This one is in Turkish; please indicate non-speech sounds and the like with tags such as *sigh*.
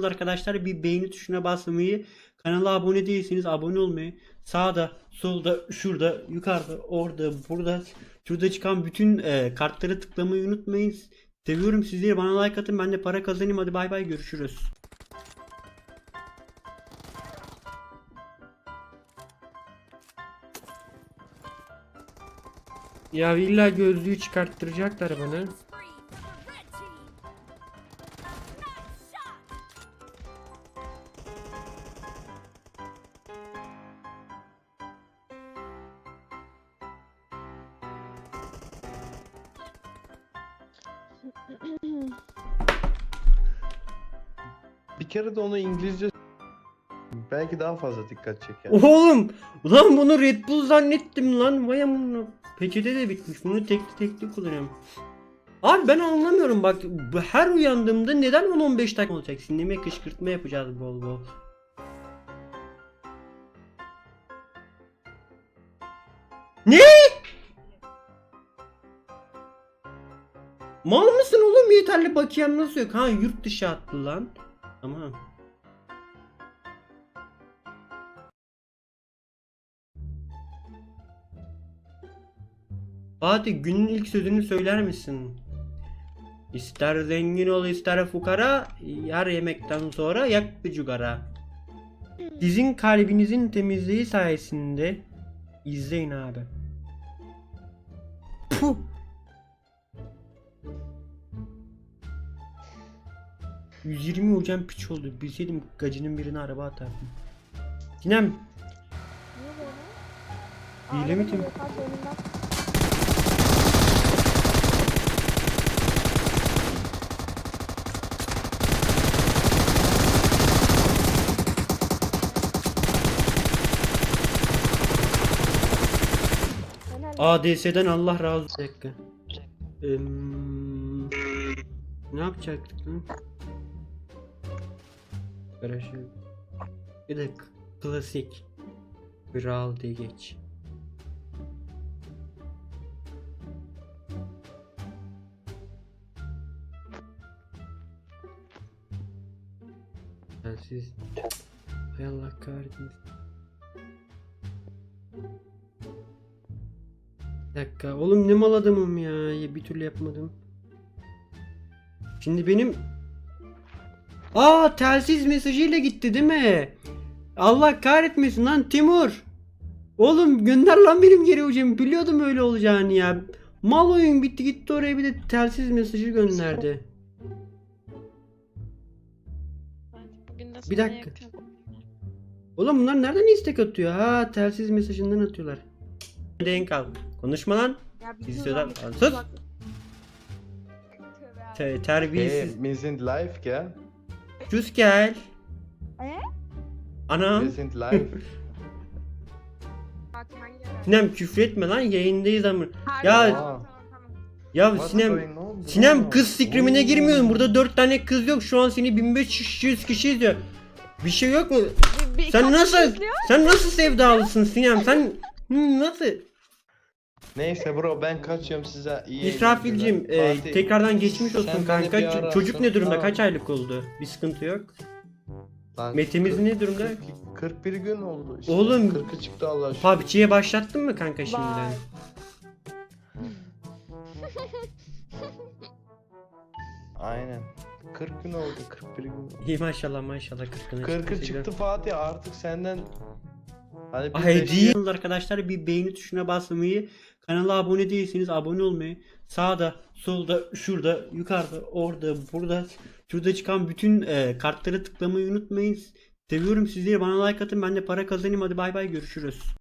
izliyorsanız arkadaşlar bir beğeni tuşuna basmayı, kanala abone değilseniz abone olmayı, sağda, solda, şurada, yukarıda, orada, burada, şurada çıkan bütün e, kartlara tıklamayı unutmayın. Seviyorum sizleri. Bana like atın. Ben de para kazanayım. Hadi bay bay. Görüşürüz. Ya illa gözlüğü çıkarttıracaklar bana. Kere de onu İngilizce belki daha fazla dikkat çeker. Oğlum! Ulan bunu Red Bull zannettim lan. Vay amına. Peçete de bitmiş. Bunu tekli tekli kullanıyorum. Abi ben anlamıyorum bak her uyandığımda neden 10-15 dakika olacak? Sinirme kışkırtma yapacağız bol bol. Ne? Mal mısın oğlum yeterli bakiyem nasıl yok? Ha yurt dışı attı lan. Tamam. Fatih günün ilk sözünü söyler misin? İster zengin ol ister fukara, her yemekten sonra yak bir cigara. Sizin kalbinizin temizliği sayesinde izleyin abi. Puh. ...120 hocam piç oldu. Bilseydim gacının birine araba atardım. Sinem? Hile mi tim? ADS'den Allah razı olsun. Bir dakika. Emm, ne yapacaktık lan? Garajı. Bir dakika. Klasik. Kral diye geç. Telsiz. Hay Allah kahretmesin. Bir dakika. Oğlum ne mal adamım ya. Ya Bir türlü yapmadım. Şimdi benim... Aa telsiz mesajıyla gitti değil mi? Allah kahretmesin lan Timur. Oğlum gönder lan benim geri hocam. Biliyordum öyle olacağını ya. Mal oyun bitti gitti oraya bir de telsiz mesajı gönderdi. Bir dakika. Oğlum bunlar nereden istek atıyor? Ha telsiz mesajından atıyorlar. Denk al. Konuşma lan. Lan sus! Te- Hey, terbiyesiz. sind live, gell? Cüz gel. Ee? Anam. Hangi yere? Sinem küfretme lan yayındayız ama. Ya- tamam. Ya What's Sinem going on, bro? Sinem kız sikrimine Oo. girmiyorum. Burada 4 tane kız yok. Şu an seni 1500 kişi izliyor. Bir şey yok mu? Bir- bir Sen kaç nasıl izliyor? sen nasıl sevdalısın Sinem? Sen Hı, nasıl? Neyse bro ben kaçıyorum size iyi İsrafil'cim eğlenceler. e, Fatih, tekrardan geçmiş olsun sen beni kanka. bir Ç- ara Çocuk ne durumda? tamam. Kaç aylık oldu? Bir sıkıntı yok. Lan Metemiz kırk- ne durumda? 41 gün oldu işte. Oğlum, 40'ı çıktı Allah aşkına. PUBG'ye başlattın mı kanka şimdiden? Vay. *laughs* Aynen. 40 gün oldu 41 gün. oldu. İyi maşallah maşallah 40'ına 40'ı çıktı Fatih artık senden Hani biz Ay de- değil. Arkadaşlar bir beğeni tuşuna basmayı, kanala abone değilseniz abone olmayı, sağda, solda, şurada, yukarıda, orada, burada, şurada çıkan bütün e, kartlara tıklamayı unutmayın. Seviyorum sizleri. Bana like atın. Ben de para kazanayım. Hadi bay bay görüşürüz.